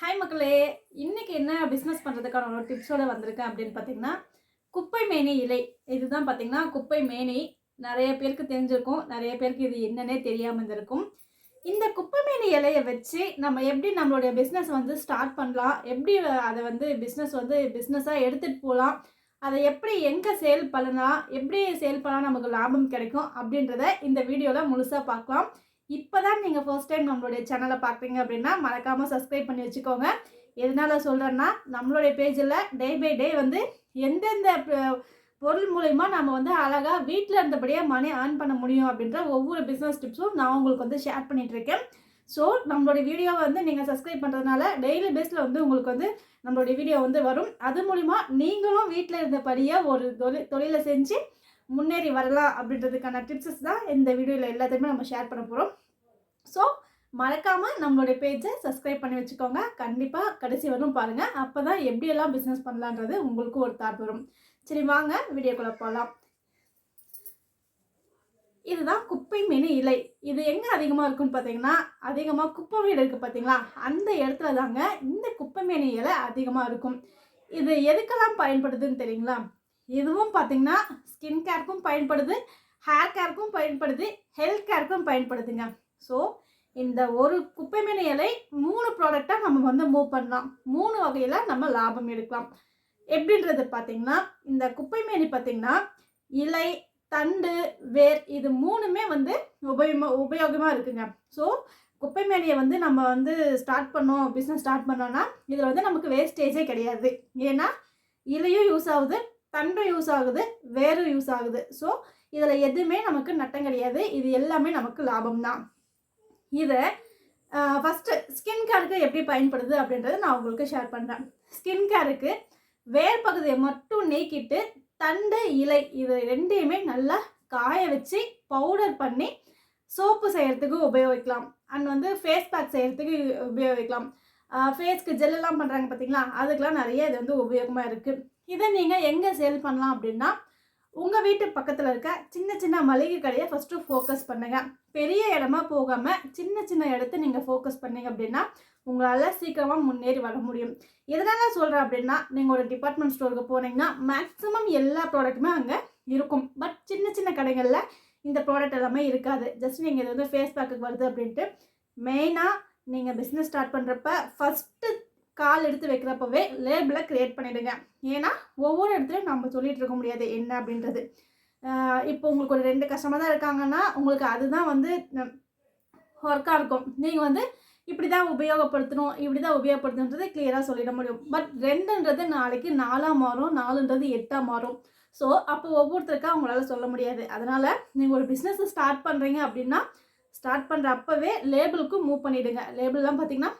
Hi மக்களே இன்றைக்கி என்ன பிஸ்னஸ் பண்ணுறதுக்கான ஒரு டிப்ஸோடு வந்திருக்கேன் அப்படின்னு பார்த்தீங்கன்னா குப்பை மேனி இலை. இதுதான் பார்த்தீங்கன்னா குப்பை மேனி. நிறைய பேருக்கு தெரிஞ்சிருக்கும். நிறைய பேருக்கு இது என்னன்னே தெரியாமல் இருந்திருக்கும். இந்த குப்பை மேனி இலையை வச்சு நம்ம எப்படி நம்மளுடைய பிஸ்னஸ் வந்து ஸ்டார்ட் பண்ணலாம்? எப்படி அதை வந்து பிஸ்னஸ் வந்து பிஸ்னஸாக எடுத்துகிட்டு போகலாம்? அதை எப்படி எங்கே சேல் பண்ணலாம்? எப்படி சேல் பண்ணால் நமக்கு லாபம் கிடைக்கும்? அப்படின்றத இந்த வீடியோவில் முழுசாக பார்க்கலாம். இப்போ தான் நீங்கள் ஃபர்ஸ்ட் டைம் நம்மளுடைய சேனலை பார்க்குறீங்க அப்படின்னா மறக்காமல் சப்ஸ்கிரைப் பண்ணி வச்சுக்கோங்க. எதனால் சொல்கிறேன்னா நம்மளுடைய பேஜில் டே பை டே வந்து எந்தெந்த பொருள் மூலயமா நம்ம வந்து அழகாக வீட்டில் இருந்தபடியே மணி ஏர்ன் பண்ண முடியும் அப்படின்ற ஒவ்வொரு பிஸ்னஸ் டிப்ஸும் நான் உங்களுக்கு வந்து ஷேர் பண்ணிகிட்ருக்கேன் ஸோ நம்மளுடைய வீடியோவை வந்து நீங்கள் சப்ஸ்கிரைப் பண்ணுறதுனால டெய்லி பேஸில் வந்து உங்களுக்கு வந்து நம்மளுடைய வீடியோ வந்து வரும். அது மூலிமா நீங்களும் வீட்டில் இருந்தபடியே ஒரு தொழில் தொழிலை செஞ்சு முன்னேறி வரலாம் அப்படின்றதுக்கான டிப்ஸஸ் தான் இந்த வீடியோவில் எல்லாத்தையுமே நம்ம ஷேர் பண்ண போகிறோம் ஸோ மறக்காமல் நம்மளுடைய பேஜை சப்ஸ்கிரைப் பண்ணி வச்சுக்கோங்க. கண்டிப்பாக கடைசி வரும் பாருங்கள் அப்போ தான் எப்படியெல்லாம் பிஸ்னஸ் பண்ணலான்றது உங்களுக்கும் ஒரு தாட் வரும். சரி வாங்க வீடியோக்குள்ளே போகலாம் இதுதான் குப்பை மீன் இலை. இது எங்கே அதிகமாக இருக்குன்னு பார்த்தீங்கன்னா அதிகமாக குப்பை வீடு இருக்குது பார்த்தீங்களா அந்த இடத்துல தாங்க இந்த குப்பை மீன் இலை அதிகமாக இருக்கும். இது எதுக்கெல்லாம் பயன்படுதுன்னு தெரியுங்களா? இதுவும் பார்த்தீங்கன்னா ஸ்கின் கேருக்கும் பயன்படுது ஹேர் கேருக்கும் பயன்படுது ஹெல்த் கேருக்கும் பயன்படுதுங்க. ஸோ இந்த ஒரு குப்பைமேனி இலை மூணு ப்ராடக்டாக நம்ம வந்து மூவ் பண்ணலாம். மூணு வகையில் நம்ம லாபம் எடுக்கலாம். எப்படின்றது பார்த்தீங்கன்னா இந்த குப்பை மேனி பார்த்தீங்கன்னா இலை தண்டு வேர் இது மூணுமே வந்து உபயோகமாக உபயோகமாக இருக்குங்க. ஸோ குப்பை மேனியை வந்து நம்ம வந்து ஸ்டார்ட் பண்ணோம் பிஸ்னஸ் ஸ்டார்ட் பண்ணோன்னா இதில் வந்து நமக்கு வேஸ்டேஜே கிடையாது. ஏன்னா இலையும் யூஸ் ஆகுது தண்டும் யூஸ் ஆகுது வேரும் யூஸ் ஆகுது. ஸோ இதில் எதுவுமே நமக்கு நட்டம் கிடையாது. இது எல்லாமே நமக்கு லாபம் தான் இதை ஃபஸ்ட்டு ஸ்கின் கேருக்கு எப்படி பயன்படுது அப்படின்றத நான் உங்களுக்கு ஷேர் பண்ணுறேன் ஸ்கின் கேருக்கு வேர் பகுதியை மட்டும் நீக்கிட்டு தண்டு இலை இது ரெண்டையுமே நல்லா காய வச்சு பவுடர் பண்ணி சோப்பு செய்கிறதுக்கு உபயோகிக்கலாம். அண்ட் வந்து ஃபேஸ் பேக் செய்கிறதுக்கு உபயோகிக்கலாம். ஃபேஸ்க்கு ஜெல்லெல்லாம் பண்ணுறாங்க பார்த்தீங்களா அதுக்கெலாம் நிறைய இது வந்து உபயோகமாக இருக்குது இதை நீங்கள் எங்கே சேல் பண்ணலாம் அப்படின்னா உங்கள் வீட்டு பக்கத்தில் இருக்க சின்ன சின்ன மளிகை கடையை ஃபஸ்ட்டு ஃபோக்கஸ் பண்ணுங்கள் பெரிய இடமா போகாமல் சின்ன சின்ன இடத்த நீங்கள் ஃபோக்கஸ் பண்ணீங்க அப்படின்னா உங்களால் சீக்கிரமாக முன்னேறி வர முடியும். எதனால் சொல்கிறேன் அப்படின்னா நீங்கள் ஒரு டிபார்ட்மெண்ட் ஸ்டோருக்கு போனீங்கன்னா மேக்ஸிமம் எல்லா ப்ராடக்ட்டுமே அங்கே இருக்கும். பட் சின்ன சின்ன கடைகளில் இந்த ப்ராடக்ட் எல்லாமே இருக்காது. ஜஸ்ட் நீங்கள் இது வந்து ஃபேஸ் பேக்குக்கு வருது அப்படின்ட்டு மெயினாக நீங்கள் பிஸ்னஸ் ஸ்டார்ட் பண்ணுறப்ப ஃபஸ்ட்டு கால் எடுத்து வைக்கிறப்பவே லேபிளை க்ரியேட் பண்ணிவிடுங்க ஏன்னா ஒவ்வொரு இடத்துலையும் நம்ம சொல்லிகிட்டு இருக்க முடியாது என்ன அப்படின்றது. இப்போ உங்களுக்கு ஒரு ரெண்டு கஸ்டமர் தான் இருக்காங்கன்னா உங்களுக்கு அதுதான் வந்து ஒர்க்காக இருக்கும். நீங்கள் வந்து இப்படி தான் உபயோகப்படுத்தணும் இப்படி தான் உபயோகப்படுத்தணுன்றதை கிளியராக சொல்லிட முடியும். பட் ரெண்டுன்றது நாளைக்கு நாலாக மாறும் நாலுன்றது எட்டாக மாறும். ஸோ அப்போ ஒவ்வொருத்தருக்கா அவங்களால சொல்ல முடியாது. அதனால் நீங்கள் ஒரு பிஸ்னஸை ஸ்டார்ட் பண்ணுறீங்க அப்படின்னா ஸ்டார்ட் பண்ணுற அப்போவே லேபிளுக்கும் மூவ் பண்ணிவிடுங்க லேபிள்லாம் பார்த்திங்கன்னா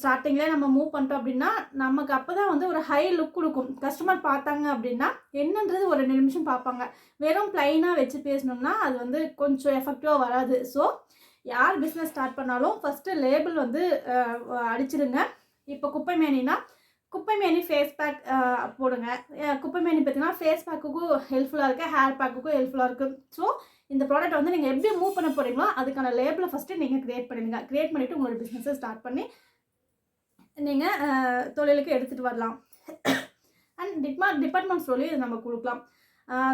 ஸ்டார்டிங்லேயே நம்ம மூவ் பண்ணிட்டோம் அப்படின்னா நமக்கு அப்போ தான் வந்து ஒரு ஹை லுக் கொடுக்கும். கஸ்டமர் பார்த்தாங்க அப்படின்னா என்னன்றது ஒரு ரெண்டு நிமிஷம் பார்ப்பாங்க. வெறும் ப்ளைனாக வச்சு பேசணும்னா அது வந்து கொஞ்சம் எஃபெக்டிவாக வராது. ஸோ யார் பிஸ்னஸ் ஸ்டார்ட் பண்ணாலும் ஃபஸ்ட்டு லேபிள் வந்து அடிச்சிடுங்க இப்போ குப்பை மேனினா குப்பை மேனி ஃபேஸ் பேக் போடுங்க. குப்பை மேனி பார்த்தீங்கன்னா ஃபேஸ் பேக்குக்கும் ஹெல்ப்ஃபுல்லாக இருக்குது ஹேர் பேக்குக்கும் ஹெல்ப்ஃபுல்லாக இருக்குது ஸோ இந்த ப்ராடக்ட் வந்து நீங்கள் எப்படி மூவ் பண்ண போகிறீங்களோ அதுக்கான லேபிளை ஃபஸ்ட்டு நீங்கள் க்ரியேட் பண்ணிடுங்க க்ரியேட் பண்ணிவிட்டு உங்களோட பிஸ்னஸை ஸ்டார்ட் பண்ணி நீங்கள் தொழிலுக்கு எடுத்துகிட்டு வரலாம். அண்ட் டிபா டிபார்ட்மெண்ட் ஸ்டோர்லேயும் இதை நம்ம கொடுக்கலாம்.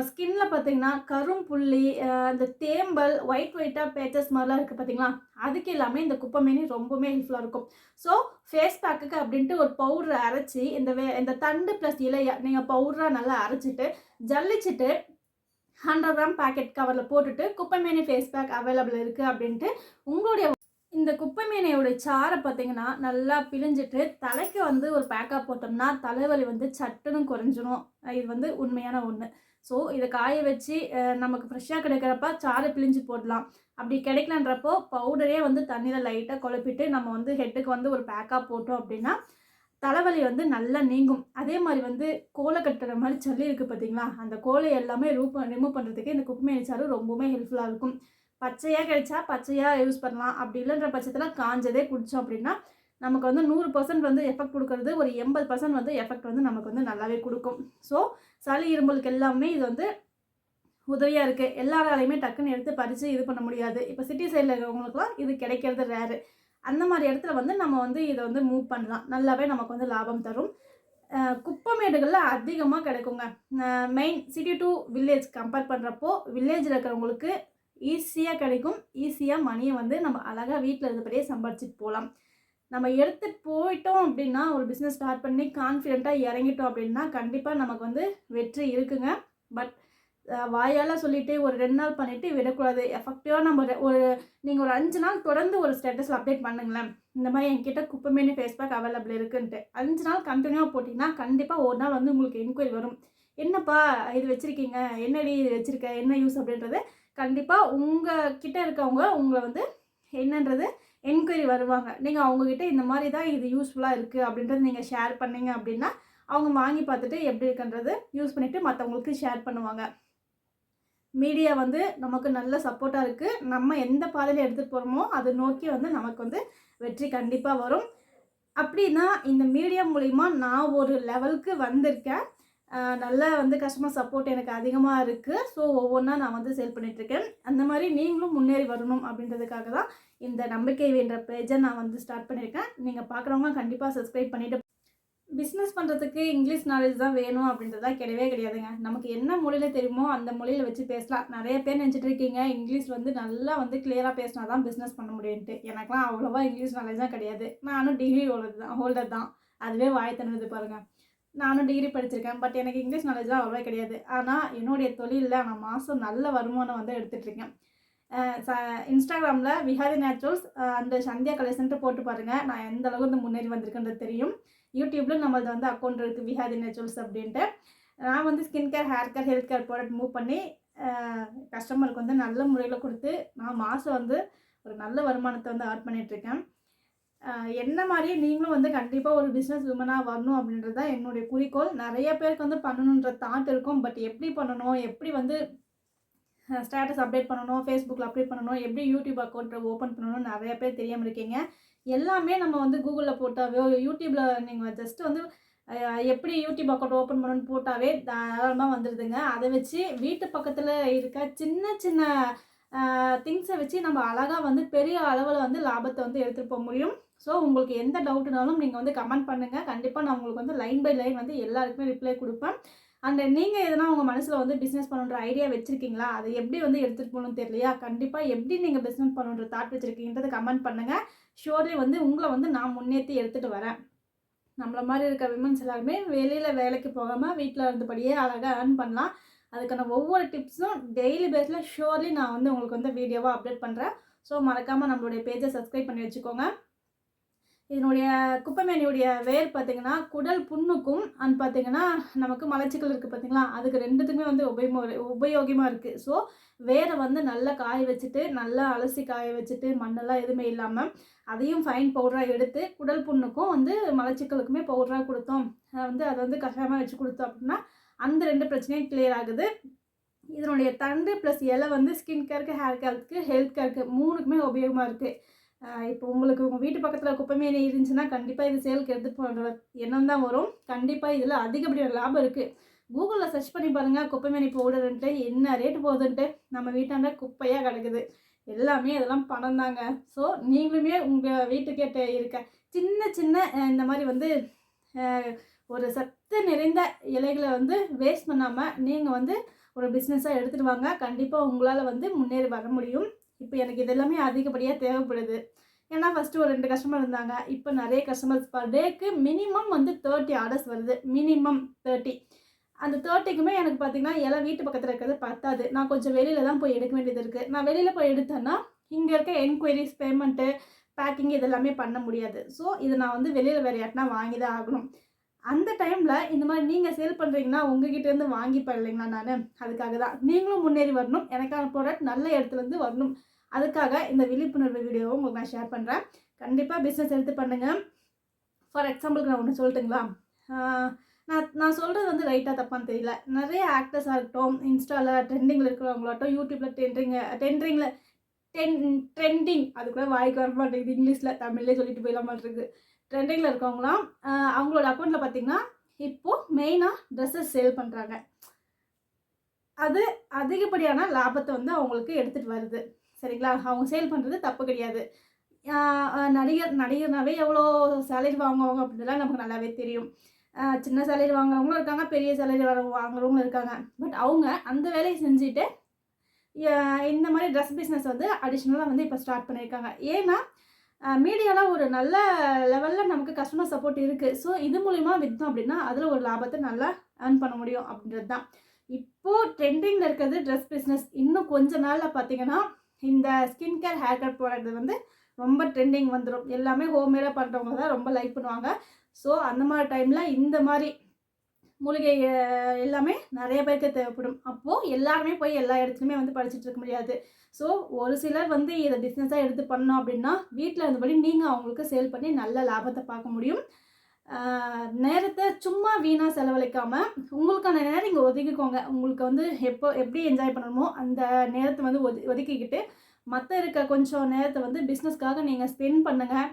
ஸ்கின்ல பார்த்தீங்கன்னா கரும்புள்ளி புள்ளி இந்த தேம்பல் ஒயிட் ஒயிட்டாக பேச்சஸ் மாதிரிலாம் இருக்குது பார்த்தீங்களா அதுக்கு எல்லாமே இந்த குப்பைமேனி ரொம்பவுமே ஹெல்ப்ஃபுல்லாக இருக்கும். ஸோ ஃபேஸ் பேக்குக்கு அப்படின்ட்டு ஒரு பவுடரை அரைச்சி இந்த வே இந்த தண்டு ப்ளஸ் இலையை நீங்கள் பவுடராக நல்லா அரைச்சிட்டு ஜல்லிச்சிட்டு ஹண்ட்ரட் கிராம் பேக்கெட் கவரில் போட்டுட்டு குப்பைமேனி ஃபேஸ் பேக் அவைலபிள் இருக்குது அப்படின்ட்டு உங்களுடைய இந்த குப்பை மீனையோட சாறை பார்த்தீங்கன்னா நல்லா பிழிஞ்சிட்டு தலைக்கு வந்து ஒரு பேக்காக போட்டோம்னா தலைவலி வந்து சட்டுன்னு குறைஞ்சிரும். இது வந்து உண்மையான ஒன்று ஸோ இதை காய வச்சு நமக்கு ஃப்ரெஷ்ஷாக கிடைக்கிறப்ப சாறு பிழிஞ்சு போடலாம். அப்படி கிடைக்கலன்றப்போ பவுடரே வந்து தண்ணியில் லைட்டாக குழப்பிட்டு நம்ம வந்து ஹெட்டுக்கு வந்து ஒரு பேக்காக போட்டோம் அப்படின்னா தலைவலி வந்து நல்லா நீங்கும். அதே மாதிரி வந்து கோலை கட்டுற மாதிரி சளி இருக்குது பார்த்தீங்களா அந்த கோலை எல்லாமே ரூப் ரிமூவ் பண்ணுறதுக்கு இந்த குப்பை சாறு ரொம்பவுமே ஹெல்ப்ஃபுல்லாக இருக்கும். பச்சையாக கிடைச்சா பச்சையாக யூஸ் பண்ணலாம். அப்படி இல்லைன்ற பட்சத்தில் காஞ்சதே குடித்தோம் அப்படின்னா நமக்கு வந்து நூறு பர்சன்ட் வந்து எஃபெக்ட் கொடுக்கறது ஒரு எண்பது பர்சன்ட் வந்து எஃபெக்ட் வந்து நமக்கு வந்து நல்லாவே கொடுக்கும். ஸோ சளி இரும்பலுக்கு எல்லாமே இது வந்து உதவியாக இருக்குது எல்லாராலையுமே டக்குன்னு எடுத்து பறித்து இது பண்ண முடியாது. இப்போ சிட்டி சைடில் இருக்கிறவங்களுக்குலாம் இது கிடைக்கிறது ரேரு அந்த மாதிரி இடத்துல வந்து நம்ம வந்து இதை வந்து மூவ் பண்ணலாம். நல்லாவே நமக்கு வந்து லாபம் தரும். குப்பமேடுகளில் அதிகமாக கிடைக்குங்க. Main city to village compare பண்ணுறப்போ வில்லேஜில் இருக்கிறவங்களுக்கு ஈஸியாக கிடைக்கும். ஈஸியாக மணியை வந்து நம்ம அழகாக வீட்டில் இருந்தபடியே சம்பாரிச்சிட்டு போகலாம் நம்ம எடுத்துகிட்டு போயிட்டோம் அப்படின்னா ஒரு பிஸ்னஸ் ஸ்டார்ட் பண்ணி கான்ஃபிடெண்ட்டாக இறங்கிட்டோம் அப்படின்னா கண்டிப்பாக நமக்கு வந்து வெற்றி இருக்குங்க. பட் வாயால் சொல்லிட்டு ஒரு ரெண்டு நாள் பண்ணிவிட்டு விடக்கூடாது. எஃபெக்டிவாக நம்ம ஒரு- நீங்கள் ஒரு அஞ்சு நாள் தொடர்ந்து ஒரு ஸ்டேட்டஸில் அப்டேட் பண்ணுங்களேன். இந்த மாதிரி என்கிட்ட குப்பைமேனி ஃபேஸ்பேக் அவைலபிள் இருக்குன்ட்டு. அஞ்சு நாள் கண்டினியூவாக போட்டிங்கன்னா கண்டிப்பாக ஒரு நாள் வந்து உங்களுக்கு என்கொயரி வரும். என்னப்பா இது வச்சுருக்கீங்க? என்னடி இது வச்சுருக்க? என்ன யூஸ் அப்படின்றது கண்டிப்பாக உங்கள் கிட்டே இருக்கவங்க உங்களை வந்து என்னன்றது என்கொயரி வருவாங்க. நீங்கள் அவங்கக்கிட்ட இந்த மாதிரி தான் இது யூஸ்ஃபுல்லாக இருக்குது அப்படின்றது நீங்கள் ஷேர் பண்ணீங்க அப்படின்னா அவங்க வாங்கி பார்த்துட்டு எப்படி இருக்குன்றது யூஸ் பண்ணிவிட்டு மற்றவங்களுக்கு ஷேர் பண்ணுவாங்க. மீடியா வந்து நமக்கு நல்ல சப்போர்ட்டாக இருக்குது நம்ம எந்த பாதையில் எடுத்துகிட்டு போகிறோமோ அதை நோக்கி வந்து நமக்கு வந்து வெற்றி கண்டிப்பாக வரும். அப்படின்னா இந்த மீடியா மூலிமா நான் ஒரு லெவலுக்கு வந்திருக்கேன். நல்லா வந்து கஸ்டமர் சப்போர்ட் எனக்கு அதிகமாக இருக்குது ஸோ ஒவ்வொன்றா நான் வந்து சேல் பண்ணிகிட்ருக்கேன் அந்த மாதிரி நீங்களும் முன்னேறி வரணும் அப்படின்றதுக்காக தான் இந்த நம்பிக்கை வேண்ட பேஜை நான் வந்து ஸ்டார்ட் பண்ணியிருக்கேன் நீங்கள் பார்க்குறவங்க கண்டிப்பாக சப்ஸ்கிரைப் பண்ணிவிட்டு பிஸ்னஸ் பண்ணுறதுக்கு இங்கிலீஷ் நாலேஜ் தான் வேணும் அப்படின்றதா கிடையவே கிடையாதுங்க. நமக்கு என்ன மொழியில் தெரியுமோ அந்த மொழியில் வச்சு பேசலாம். நிறைய பேர் நினச்சிட்டு இருக்கீங்க இங்கிலீஷ் வந்து நல்லா வந்து கிளியராக பேசினா தான் பிஸ்னஸ் பண்ண முடியும்ட்டு எனக்குலாம் அவ்வளோவா இங்கிலீஷ் நாலேஜ் தான் கிடையாது. நானும் டிகிரி ஹோல்டர் தான் ஹோல்டர் தான். அதுவே வாய் தண்ணுது பாருங்கள் நானும் டிகிரி படிச்சிருக்கேன் பட் எனக்கு இங்கிலீஷ் நாலேஜ் தான் அவ்வளோவா கிடையாது. ஆனால் என்னுடைய தொழிலில் நான் மாதம் நல்ல வருமானம் வந்து எடுத்துகிட்ருக்கேன் இன்ஸ்டாகிராமில் விஹாரி நேச்சுரல்ஸ் அந்த சந்தியா கலெக்ஷன்ட்டு போட்டு பாருங்கள் நான் எந்த அளவுக்கு வந்து முன்னேறி வந்திருக்கேன்றது தெரியும். யூடியூப்பில் நம்மளது வந்து அக்கௌண்ட் இருக்குது விஹாரி நேச்சுரல்ஸ் அப்படின்ட்டு. நான் வந்து skin care hair care health care product move பண்ணி கஸ்டமருக்கு வந்து நல்ல முறையில் கொடுத்து நான் மாதம் வந்து ஒரு நல்ல வருமானத்தை வந்து ஆட் பண்ணிகிட்ருக்கேன் என்ன மாதிரியே நீங்களும் வந்து கண்டிப்பாக ஒரு பிஸ்னஸ் உமனாக வரணும் அப்படின்றது தான் என்னுடைய குறிக்கோள். நிறைய பேருக்கு வந்து பண்ணணுன்ற தாட் இருக்கும். பட் எப்படி பண்ணணும்? எப்படி வந்து ஸ்டேட்டஸ் அப்டேட் பண்ணணும்? ஃபேஸ்புக்கில் அப்டேட் பண்ணணும்? எப்படி யூடியூப் அக்கௌண்ட் ஓப்பன் பண்ணணும் நிறைய பேர் தெரியாமல் இருக்கீங்க. எல்லாமே நம்ம வந்து கூகுளில் போட்டாவே யூடியூப்பில் நீங்கள் ஜஸ்ட் வந்து எப்படி யூடியூப் அக்கௌண்ட் ஓப்பன் பண்ணணும்னு போட்டாவே தாராளமாக வந்துடுதுங்க அதை வச்சு வீட்டு பக்கத்தில் இருக்க சின்ன சின்ன திங்ஸை வச்சு நம்ம அழகாக வந்து பெரிய அளவில் வந்து லாபத்தை வந்து எடுத்துகிட்டு போக முடியும். ஸோ உங்களுக்கு எந்த டவுட்னாலும் நீங்கள் வந்து கமெண்ட் பண்ணுங்கள் கண்டிப்பாக நான் உங்களுக்கு வந்து லைன் பை லைன் வந்து எல்லாருக்குமே ரிப்ளை கொடுப்பேன். அண்ட் நீங்கள் எதனா உங்கள் மனசில் வந்து பிஸ்னஸ் பண்ணுற ஐடியா வச்சுருக்கீங்களா? அதை எப்படி வந்து எடுத்துகிட்டு போகணும்னு தெரியலையா? கண்டிப்பாக எப்படி நீங்கள் பிஸ்னஸ் பண்ணுற தாட் வச்சுருக்கீங்கன்றது கமெண்ட் பண்ணுங்கள் ஷோர்லி வந்து உங்களை வந்து நான் முன்னேற்றி எடுத்துகிட்டு வரேன். நம்மள மாதிரி இருக்க விமன்ஸ் எல்லாருமே வெளியில் வேலைக்கு போகாமல் வீட்டில் இருந்தபடியே அழகாக ஏர்ன் பண்ணலாம். அதுக்கான ஒவ்வொரு டிப்ஸும் டெய்லி பேஸில் ஷோர்லி நான் வந்து உங்களுக்கு வந்து வீடியோவாக அப்டேட் பண்ணுறேன் ஸோ மறக்காமல் நம்மளுடைய பேஜை சப்ஸ்கிரைப் பண்ணி வச்சுக்கோங்க. இதனுடைய குப்பைமேனியுடைய வேர் பார்த்திங்கன்னா குடல் புண்ணுக்கும் அண்ட் பார்த்தீங்கன்னா நமக்கு மலச்சிக்கல் இருக்குது பார்த்தீங்களா அதுக்கு ரெண்டுத்துக்குமே வந்து உபயோகமாக உபயோகமாக இருக்குது ஸோ வேரை வந்து நல்லா காய வச்சுட்டு நல்லா அலசி காய வச்சுட்டு மண்ணெல்லாம் எதுவுமே இல்லாமல் அதையும் ஃபைன் பவுடராக எடுத்து குடல் புண்ணுக்கும் வந்து மலச்சிக்கலுக்குமே பவுடராக கொடுத்தோம். வந்து அதை வந்து கஷாயமாக வச்சு கொடுத்தோம் அப்படின்னா அந்த ரெண்டு பிரச்சனையும் கிளியர் ஆகுது. இதனுடைய தண்டு ப்ளஸ் இலை வந்து ஸ்கின் கேருக்கு ஹேர் கேருக்கு ஹெல்த் கேருக்கு மூணுக்குமே உபயோகமாக இருக்குது இப்போ உங்களுக்கு உங்கள் வீட்டு பக்கத்தில் குப்பைமேனி இருந்துச்சுன்னா கண்டிப்பாக இது சேலுக்கு எடுத்து போகிற எண்ணம் தான் வரும். கண்டிப்பாக இதில் அதிகப்படியான லாபம் இருக்குது கூகுளில் சர்ச் பண்ணி பாருங்கள் குப்பைமேனி பவுடருன்ட்டு என்ன ரேட்டு போகுதுன்ட்டு நம்ம வீட்டாண்ட குப்பையாக கிடக்குது. எல்லாமே அதெல்லாம் பணம் தாங்க. ஸோ நீங்களுமே உங்கள் வீட்டுக்கே இருக்க சின்ன சின்ன இந்த மாதிரி வந்து ஒரு சத்து நிறைந்த இலைகளை வந்து வேஸ்ட் பண்ணாமல் நீங்கள் வந்து ஒரு பிஸ்னஸாக எடுத்துகிட்டு வாங்க. கண்டிப்பாக உங்களால் வந்து முன்னேறி வர முடியும். இப்போ எனக்கு இதெல்லாமே அதிகப்படியாக தேவைப்படுது. ஏன்னா ஃபஸ்ட்டு ஒரு ரெண்டு கஸ்டமர் இருந்தாங்க. இப்போ நிறைய கஸ்டமர்ஸ் பர் டேக்கு மினிமம் வந்து தேர்ட்டி ஆர்டர்ஸ் வருது. மினிமம் தேர்ட்டி அந்த தேர்ட்டிக்குமே எனக்கு பார்த்தீங்கன்னா எல்லாம் வீட்டு பக்கத்தில் இருக்கிறது பத்தாது. நான் கொஞ்சம் வெளியில் தான் போய் எடுக்க வேண்டியது இருக்குது நான் வெளியில் போய் எடுத்தேன்னா இங்கே இருக்க என்கொயரிஸ் பேமெண்ட்டு பேக்கிங் இதெல்லாமே பண்ண முடியாது. ஸோ இதை நான் வந்து வெளியில் வேறு யார்ட்னா வாங்கி தான் ஆகணும். அந்த டைமில் இந்த மாதிரி நீங்கள் சேல் பண்ணுறீங்கன்னா உங்ககிட்டேருந்து வாங்கி பண்ணலைங்களா நான்? அதுக்காக தான். நீங்களும் முன்னேறி வரணும். எனக்கான ப்ராடக்ட் நல்ல இடத்துலேருந்து வரணும். அதுக்காக இந்த விழிப்புணர்வு வீடியோவை உங்களுக்கு நான் ஷேர் பண்ணுறேன் கண்டிப்பாக பிஸ்னஸ் எடுத்து பண்ணுங்கள் ஃபார் எக்ஸாம்பிளுக்கு நான் ஒன்று சொல்லட்டுங்களா? நான் நான் சொல்கிறது வந்து ரைட்டாக தப்பான்னு தெரியல. நிறைய ஆக்டர்ஸாக இருக்கட்டும் இன்ஸ்டாவில் ட்ரெண்டிங்கில் இருக்கிறவங்களாட்டும் யூடியூப்பில் டென்ட்ரிங்க ட்ரெண்டிங்கில் டென் ட்ரெண்டிங் அது கூட வாய்க்கு வர மாட்டேங்குது. இங்கிலீஷில் தமிழ்லேயே சொல்லிட்டு போயிடலாம் ட்ரெண்டிங்கில் இருக்கவங்களாம் அவங்களோட அக்கௌண்ட்டில் பார்த்தீங்கன்னா இப்போது மெயினாக ட்ரெஸ்ஸஸ் சேல் பண்ணுறாங்க அது அதிகப்படியான லாபத்தை வந்து அவங்களுக்கு எடுத்துகிட்டு வருது. சரிங்களா? அவங்க சேல் பண்ணுறது தப்பு கிடையாது. நடிகர் நடிகர்னாவே எவ்வளோ சேலரி வாங்குவாங்க அப்படின்றலாம் நமக்கு நல்லாவே தெரியும். சின்ன சேலரி வாங்குறவங்களும் இருக்காங்க பெரிய சேலரி வர வாங்குறவங்களும் இருக்காங்க. பட் அவங்க அந்த வேலையை செஞ்சுட்டு இந்த மாதிரி ட்ரெஸ் பிஸ்னஸ் வந்து அடிஷ்னலாக வந்து இப்போ ஸ்டார்ட் பண்ணியிருக்காங்க. ஏன்னா மீடியாவில் ஒரு நல்ல லெவலில் நமக்கு கஸ்டமர் சப்போர்ட் இருக்குது ஸோ இது மூலிமா விற்றோம் அப்படின்னா அதில் ஒரு லாபத்தை நல்லா ஏர்ன் பண்ண முடியும் அப்படின்றது தான். இப்போது ட்ரெண்டிங்கில் இருக்கிறது ட்ரெஸ் பிஸ்னஸ் இன்னும் கொஞ்ச நாளில் பார்த்தீங்கன்னா இந்த skin care hair cut product வந்து ரொம்ப ட்ரெண்டிங் வந்துடும் எல்லாமே ஹோம்மேடாக பண்ணுறவங்க தான் ரொம்ப லைக் பண்ணுவாங்க. ஸோ அந்த மாதிரி டைமில் இந்த மாதிரி மூலிகை எல்லாமே நிறைய பேருக்கு தேவைப்படும். அப்போது எல்லாருமே போய் எல்லா இடத்துலையுமே வந்து படிச்சுட்டு இருக்க முடியாது. ஸோ ஒரு சிலர் வந்து இதை பிஸ்னஸாக எடுத்து பண்ணோம் அப்படின்னா வீட்டில் இருந்தபடி நீங்கள் அவங்களுக்கு சேல் பண்ணி நல்ல லாபத்தை பார்க்க முடியும். நேரத்தை சும்மா வீணாக செலவழிக்காமல் உங்களுக்கான நேரம் நீங்கள் ஒதுக்கிக்கோங்க. உங்களுக்கு வந்து எப்போ எப்படி என்ஜாய் பண்ணணுமோ அந்த நேரத்தை வந்து ஒது ஒதுக்கிக்கிட்டு மற்ற இருக்க கொஞ்சம் நேரத்தை வந்து பிஸ்னஸ்க்காக நீங்கள் ஸ்பெண்ட் பண்ணுங்கள்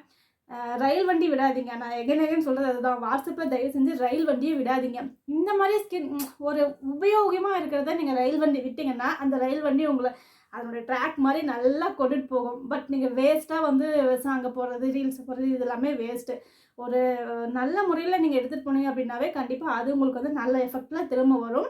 ரயில் வண்டி விடாதீங்க. நான் எகன் எகன் சொல்கிறது அதுதான். வாட்ஸ்அப்பில் தயவு செஞ்சு ரயில் வண்டியை விடாதீங்க. இந்த மாதிரி ஸ்கின் ஒரு உபயோகமாக இருக்கிறத நீங்கள் ரயில் வண்டி விட்டிங்கன்னா அந்த ரயில் வண்டி உங்களை அதனுடைய ட்ராக் மாதிரி நல்லா கொண்டுட்டு போகும். பட் நீங்கள் வேஸ்ட்டாக வந்து அங்கே போடுறது ரீல்ஸ் போடுறது இது எல்லாமே வேஸ்ட்டு ஒரு நல்ல முறையில் நீங்கள் எடுத்துகிட்டு போனீங்க அப்படின்னாவே கண்டிப்பாக அது உங்களுக்கு வந்து நல்ல எஃபெக்டில் திரும்ப வரும்.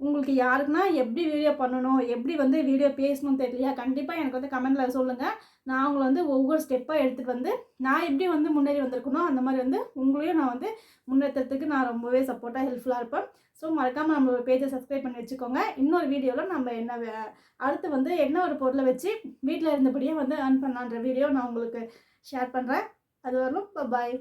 உங்களுக்கு யாருக்குன்னா எப்படி வீடியோ பண்ணணும் எப்படி வந்து வீடியோ பேசணும்னு தெரியலையா? கண்டிப்பாக எனக்கு வந்து கமெண்டில் சொல்லுங்கள் நான் உங்களை வந்து ஒவ்வொரு ஸ்டெப்பாக எடுத்துகிட்டு வந்து நான் எப்படி வந்து முன்னேறி வந்திருக்கணும் அந்த மாதிரி வந்து உங்களையும் நான் வந்து முன்னேற்றத்துக்கு நான் ரொம்பவே சப்போர்ட்டாக ஹெல்ப்ஃபுல்லாக இருப்பேன். ஸோ மறக்காமல் நம்ம பேஜை சப்ஸ்கிரைப் பண்ணி வச்சுக்கோங்க. இன்னொரு வீடியோவில் நம்ம என்ன வே- அடுத்து வந்து என்ன ஒரு பொருளை வச்சு வீட்டில் இருந்தபடியே வந்து ஏர்ன் பண்ணலான்ற வீடியோ நான் உங்களுக்கு ஷேர் பண்ணுறேன் அது வரலும் பாய்